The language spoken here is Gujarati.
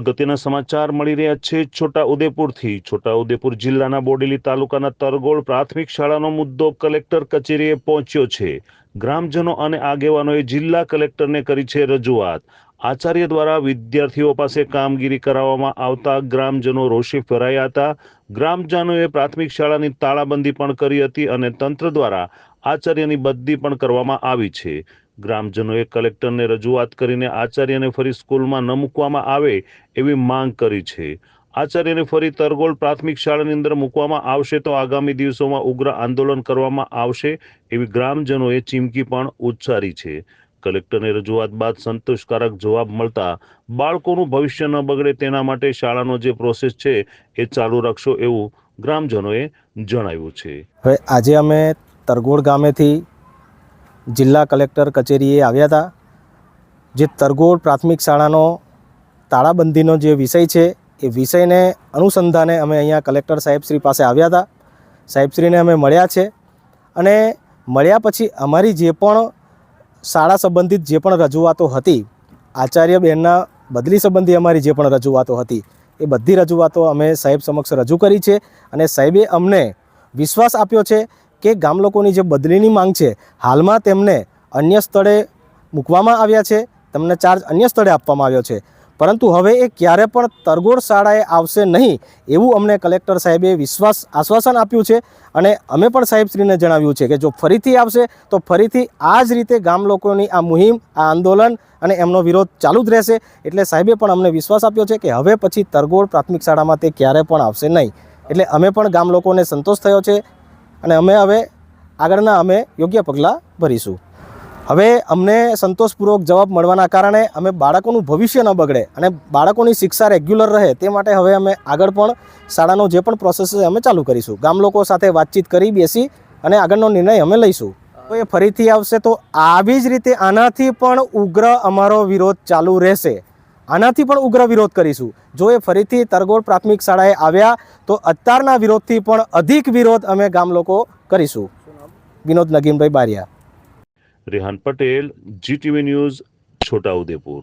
અગત્યના સમાચાર મળી રહ્યા છે છોટા ઉદેપુરથી છોટા ઉદેપુર જિલ્લાના બોડેલી તાલુકાના તરગોળ પ્રાથમિક શાળાનો મુદ્દો કલેક્ટર કચેરીએ પહોંચ્યો છે. ગ્રામજનો અને આગેવાનોએ જિલ્લા કલેક્ટરને કરી છે રજૂઆત. આચાર્ય દ્વારા વિદ્યાર્થીઓ પાસે કામગીરી કરાવવામાં આવતા ગ્રામજનો રોષે ફેરાયા હતા. ગ્રામજનોએ પ્રાથમિક શાળાની તાળાબંધી પણ કરી હતી અને તંત્ર દ્વારા આચાર્યની બદલી પણ કરવામાં આવી છે. ગ્રામજનોએ કલેક્ટરને રજૂઆત કરીને આચાર્યને ફરી સ્કૂલમાં ન મૂકવામાં આવે એવી માંગ કરી છે. આચાર્યને ફરી તરગોળ પ્રાથમિક શાળાની અંદર મૂકવામાં આવશે તો આગામી દિવસોમાં ઉગ્ર આંદોલન કરવામાં આવશે એવી ગ્રામજનોએ ચીમકી પણ ઉચ્ચારી છે. કલેક્ટરને રજૂઆત બાદ સંતોષકારક જવાબ મળતા બાળકોનું ભવિષ્ય ન બગડે તેના માટે શાળાનો જે પ્રોસેસ છે એ ચાલુ રાખશો એવું ગ્રામજનોએ જણાવ્યું છે. હવે આજે અમે તરગોળ ગામેથી જિલ્લા કલેક્ટર કચેરીએ આવ્યા હતા, જે તરગોળ પ્રાથમિક શાળાનો તાળાબંધીનો જે વિષય છે, એ વિષયને અનુસંધાને અમે અહીંયા કલેક્ટર સાહેબશ્રી પાસે આવ્યા હતા. સાહેબશ્રીને અમે મળ્યા છે અને મળ્યા પછી અમારી જે પણ શાળા સંબંધિત જે પણ રજૂઆતો હતી આચાર્ય બહેનના બદલી સંબંધી અમારી જે પણ રજૂઆતો હતી, એ બધી રજૂઆતો અમે સાહેબ સમક્ષ રજૂ કરી છે અને સાહેબે અમને વિશ્વાસ આપ્યો છે કે ગામ લોકોની જે બદલીની માંગ છે, હાલમાં તેમને અન્ય સ્થળે મૂકવામાં આવ્યા છે, તેમને ચાર્જ અન્ય સ્થળે આપવામાં આવ્યો છે. પરંતુ હવે એ ક્યારે પણ તરગોળ શાળાએ આવશે નહીં, એવું અમને કલેક્ટર સાહેબે વિશ્વાસ, આશ્વાસન આપ્યું છે અને અમે પણ સાહેબશ્રીને જણાવ્યું છે કે જો ફરીથી આવશે, તો ફરીથી આ જ રીતે ગામ લોકોની આ મુહિમ, આ આંદોલન અને એમનો વિરોધ ચાલુ જ રહેશે. એટલે સાહેબે પણ અમને વિશ્વાસ આપ્યો છે કે હવે પછી તરગોળ પ્રાથમિક શાળામાં તે ક્યારે પણ આવશે નહીં. એટલે અમે પણ ગામ લોકોને સંતોષ થયો છે અને અમે હવે આગળના અમે યોગ્ય પગલાં ભરીશું. હવે અમને સંતોષપૂર્વક જવાબ મળવાના કારણે અમે બાળકોનું ભવિષ્ય ન બગડે અને બાળકોની શિક્ષા રેગ્યુલર રહે તે માટે હવે અમે આગળ પણ શાળાનો જે પણ પ્રોસેસ છે અમે ચાલુ કરીશું. ગામ લોકો સાથે વાતચીત કરી બેસી અને આગળનો નિર્ણય અમે લઈશું. તો એ ફરીથી આવશે તો આવી જ રીતે આનાથી પણ ઉગ્ર અમારો વિરોધ ચાલુ રહેશે. આનાથી પણ ઉગ્ર વિરોધ કરીશું. જો એ ફરીથી તરગોળ પ્રાથમિક શાળાએ આવ્યા, તો અત્યારના વિરોધથી પણ અધિક વિરોધ અમે ગામ લોકો કરીશું. Vinod Naginbhai Bariya. Rehan Patel GTV news, Chhota Udepur.